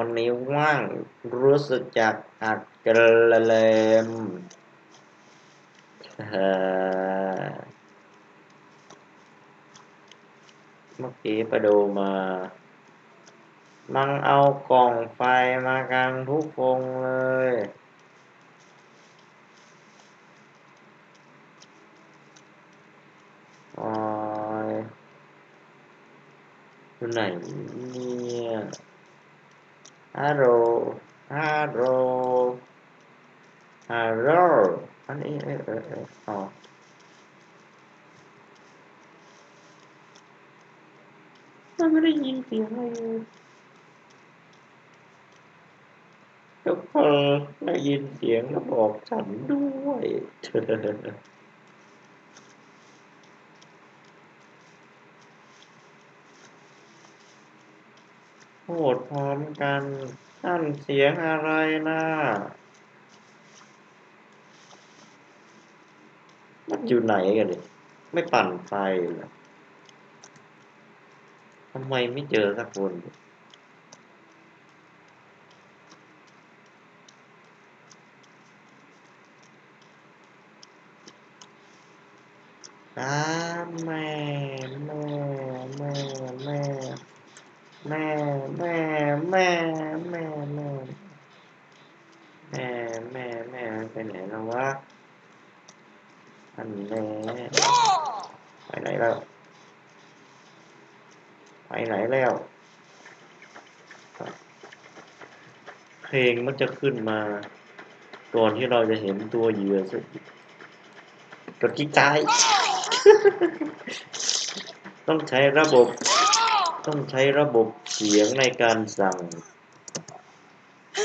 วันนี้ว่างรู้สึกจากอัดกระเลมเมื่อกี้ไปดูมา มันเอากล่องไฟมากันทุกวงเลยอ้ยอยู่ไหนเนี่ย ฮัลโหลฮัลโหลฮัลโหลอันนี้เออเออเอออ๋อมันไม่ได้ยินเสียงเลยทุกคนได้ยินเสียงแล้วบอกฉันด้วย พูดพร้อมกันนั่นเสียงอะไรนะมันอยู่ไหนกันดิไม่ปั่นไฟเหรอทำไมไม่เจอสักคนอ้าแม่แม่แม่แม่ แม่แม่แม่แม่แม่แม่แม่แม่ไปไหนแล้ววะอันแม่ไปไหนแล้วไปไหนแล้ว เพลงมันจะขึ้นมาก่อนที่เราจะเห็นตัวเหยื่อสักกดกิ๊กใจ ต้องใช้ระบบ ต้องใช้ระบบเสียงในการสั่ง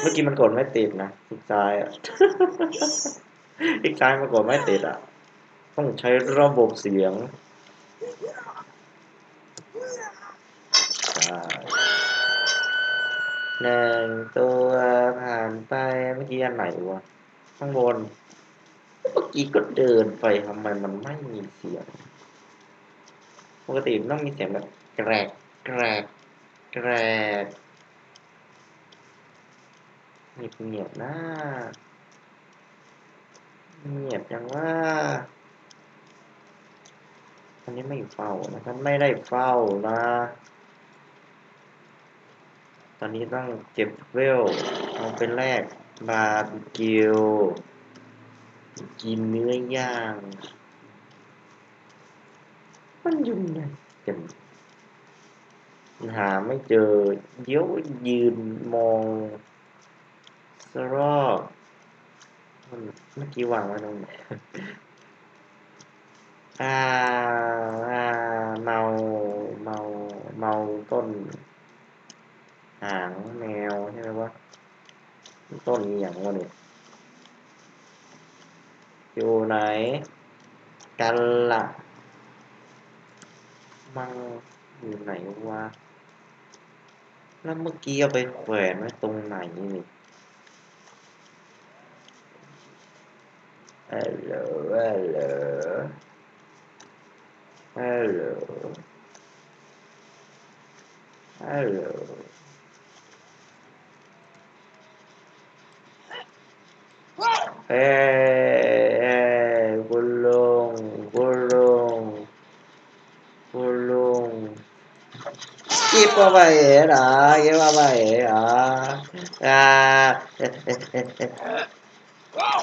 เมื่อกี้มันกดไม่ติดนะอีกซ้ายอะอีกซ้ายมันกดไม่ติดอะ ต้องใช้ระบบเสียงหนึ่งตัวผ่านไปเมื่อกี้อันไหนวะข้างบนเมื่อกี้ก็เดินไปทำไมมันไม่มีเสียง ปกติมันต้องมีเสียงแบบแกรก แกรกแกรกเงียบเงียบๆนะเงียบจังว่าอันนี้ไม่เฝ้านะฉันไม่ได้เฝ้านะ ตอนนี้ต้องเก็บเวลเอาไปแลกบาร์บีคิวกินเนื้อย่าง มันยู่ไหนกันหาไม่เจอเดี๋ยวยืนมองสรอบมันเตรงไหนอ่าอ่าเม hà mới trừ dấu dìm mò sơ nó chỉ bằng qua đâu nè à, à màu màu màu tôn hàng mèo thế nào quá? Tôn nhận qua được chỗ này cà lạ măng điều này qua. แล้วเมื่อกี้เอาไปแขวนไว้ตรงไหนนี่ฮัลโหลฮัลโหลฮัลโหลฮัลโหลเอ้ Keep away đó, keep away đó. À,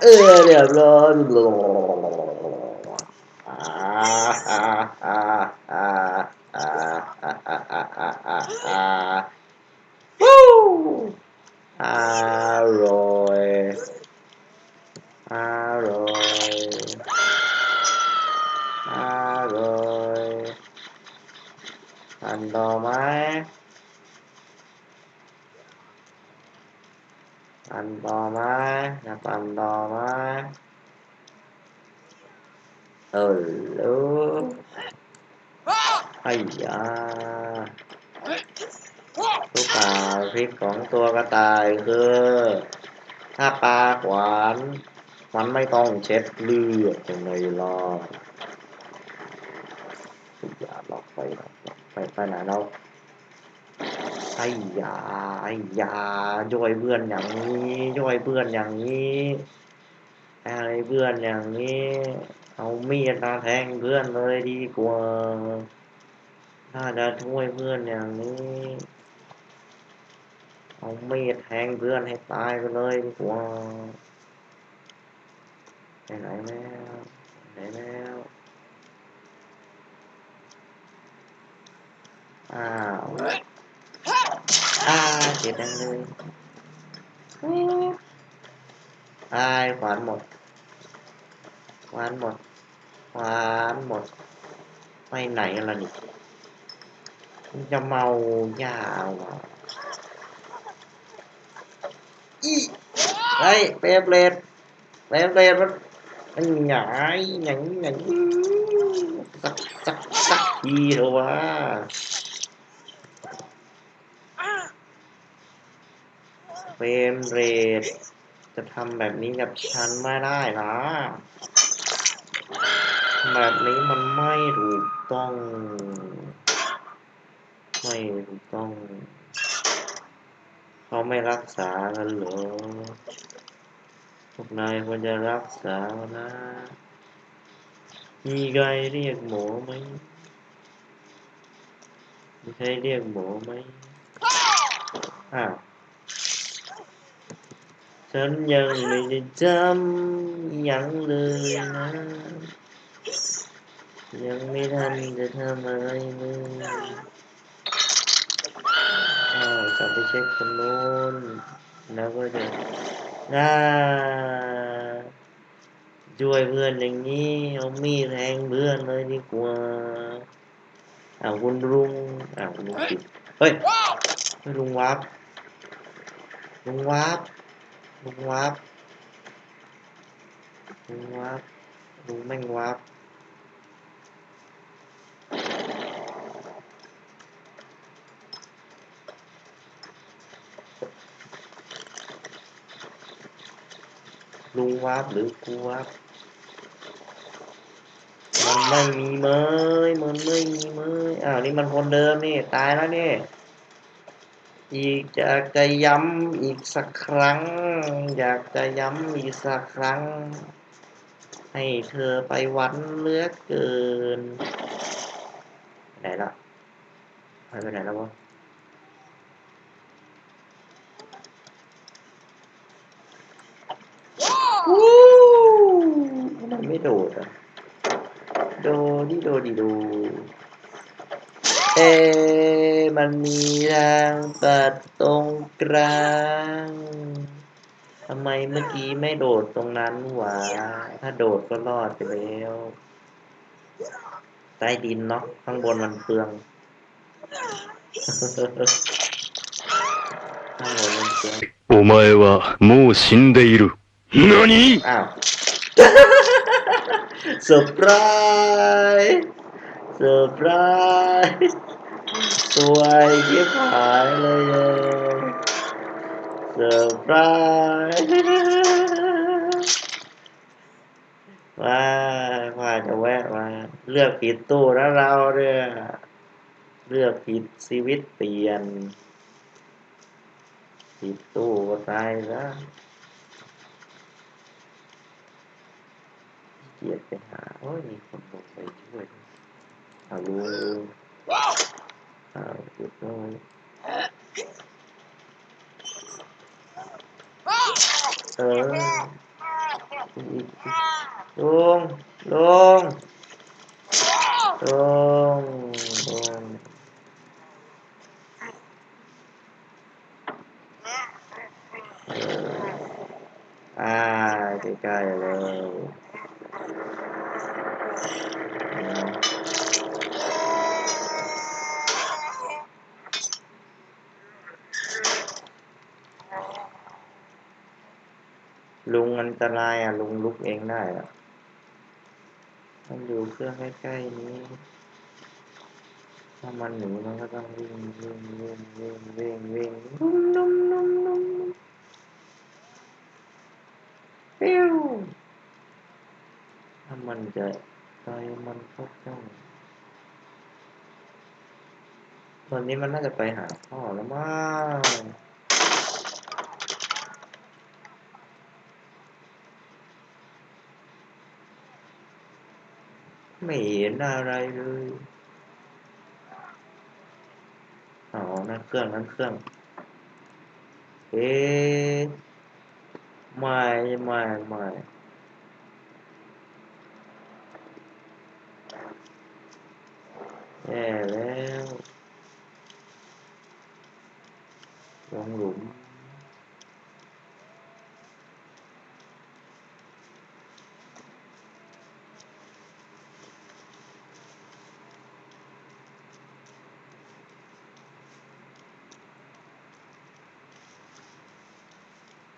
ừ, được luôn. À, à, à, à, à, à, à, à, à, à. Woo! À, rồi. ต่อมากอันต่อไหมเออลูกไอ้ยาลูกตาพริกของตัวกระต่ายคือ ถ้าปลาขวาน มันไม่ต้องเช็ดเลือดยังไงล่ะอย่าหลอกไปหลอกไปไปไหนเรา ไอ้ยาไอ้ยาช่วยเพื่อนอย่างนี้ช่วยเพื่อนอย่างนี้อะไรเพื่อนอย่างนี้ เอามีดมาแทงเพื่อนเลยดีกว่า ถ้าจะช่วยเพื่อนอย่างนี้ เอามีดแทงเพื่อนให้ตายไปเลยดีกว่าไหนแล้วไปไหนแล้วอ้าว อ้าเจ็บจังเลยอ้ายขวานหมด ขวานหมด ขวานหมด ไปไหนกันล่ะนี่มันจะเมายาเอาเหรออีเฮ้ยเปรย์เบลดเปรย์เบลดมันมันหงายหยังหยังสักสักสักทีเถอะวะ เฟรมเรทจะทำแบบนี้กับฉันไม่ได้นะแบบนี้มันไม่ถูกต้อง ไม่ถูกต้อง เขาไม่รักษากันเหรอพวกนายควรจะรักษานะ มีใครเรียกหมอไหมมีใครเรียกหมอไหมอ้าว ฉันยังไม่ได้จำยังเลยนะ ยังไม่ทันจะทำอะไรเลยอ้าวกลับไปเช็คคนโน้นแล้วก็จะน่าช่วยเพื่อนอย่างนี้เอามีดแทงเพื่อนเลยดีกว่าอ้าวคุณลุงอ้าวลุงติดเฮ้ยเฮ้ยลุงวับลุงวับ ลุงวับลุงวับลุงแม่งวับลุงวับหรือกูวับมันไม่มีเมยมันไม่มีเมยอ้าวนี่มันคนเดิมนี่ ตายแล้วนี่ อีกจะจะย้ำอีกสักครั้ง อยากจะย้ำอีกสักครั้ง ให้เธอไปวันเลือกเกินไหนละไปไปไหนแล้ววะวู้ทำไมไม่โดดอะโดดิโดดิโดเอ มันมีทางตัดตรงกลางทำไมเมื่อกี้ไม่โดดตรงนั้นหวะถ้าโดดก็รอดไปแล้วใต้ดินเนาะข้างบนมันเปลือง ข้างบนมันเปลือง お前はもう死んでいる。何 อ้าว เซอร์ไพรส์เซอร์ไพรส์ สวยยี่ยมหายเลยเซอร์ไพรส์ว่าว่าจะแวะมาเลือกผิดตู้แล้วเราเนี่ยเลือกผิดชีวิตเปลี่ยน ผิดตู้ก็ตายแล้วเกียดไปหา โอ้ย มีคนลงไปช่วยด้วยเอาลุ งเอาหยุดหน่อยเอออีกอีกลุงลุงลุงลุงเอออ่าใกล้ๆเลย ลุงอันตรายอะ ลุงลุกเองได้อะมันอยู่เครื่องใกล้ๆนี้ ถ้ามันหนีมันก็ต้องวิ่งวิ่งวิ่งวิ่งวิ่งวิ่งนุ่มนุ่มนุ่มนุ่มปิ้วถ้ามันจะไปมันก็ต้องวันนี้มันน่าจะไปหาพ่อแล้วมั้ง ไม่เห็นอะไรเลยอ๋อนั่นเครื่องนั่นเครื่อง เอ๊ะไม่ไม่ไม่แย่แล้วลงหลุม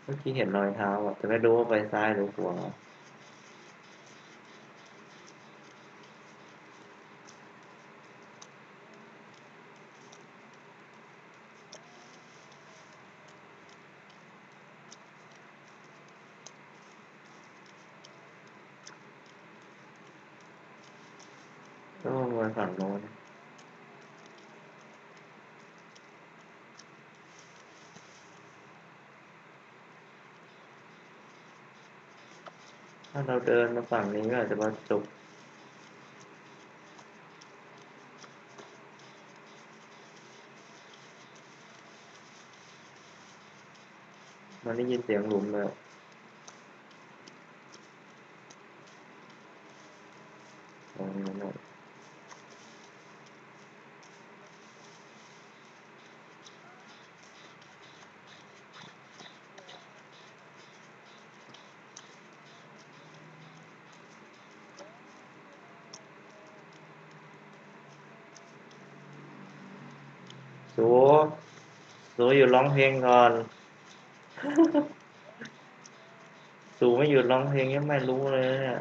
เมื่อกี้เห็นรอยเท้าอะจะไม่รู้ว่าไปซ้ายหรือขวาต้องไปฝั่งโน้นถ้าเราเดินมาฝั่งนี้ก็อาจจะมาจบมันได้ยินเสียงหลุมเลยตรงนี้นะ สูสูอยู่ร้องเพลงก่อนสูไม่หยุดร้องเพลงยังไม่รู้เลยเนี่ย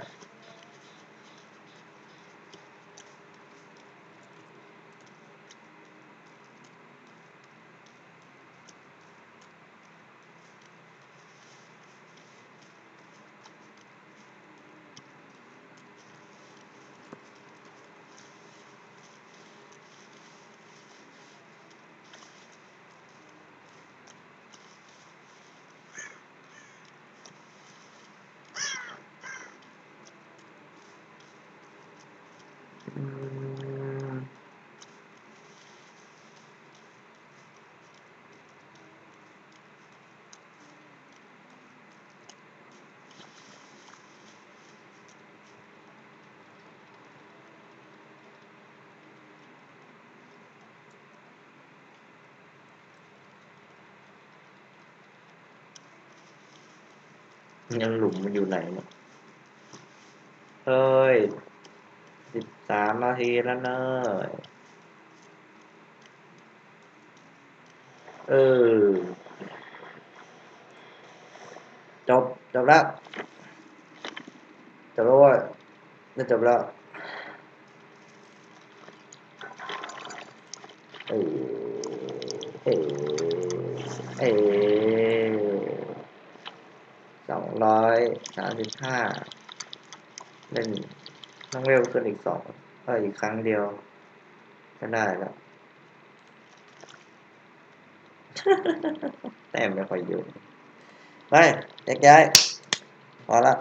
ยังหลุมมันอยู่ไหนเนี่ยเฮ้ย สามนาทีแล้วเนอะเออ จบ จบแล้ว จบแล้วเว่าจะจบแล้ว เออเออเออสองร้อยสามสิบห้าเล่น ต้องเร็วขึ้นอีกสองเอออีกครั้งเดียว ก็ได้แล้ว แต่ไม่ค่อยอยู่ไปแยกย้ายพอละ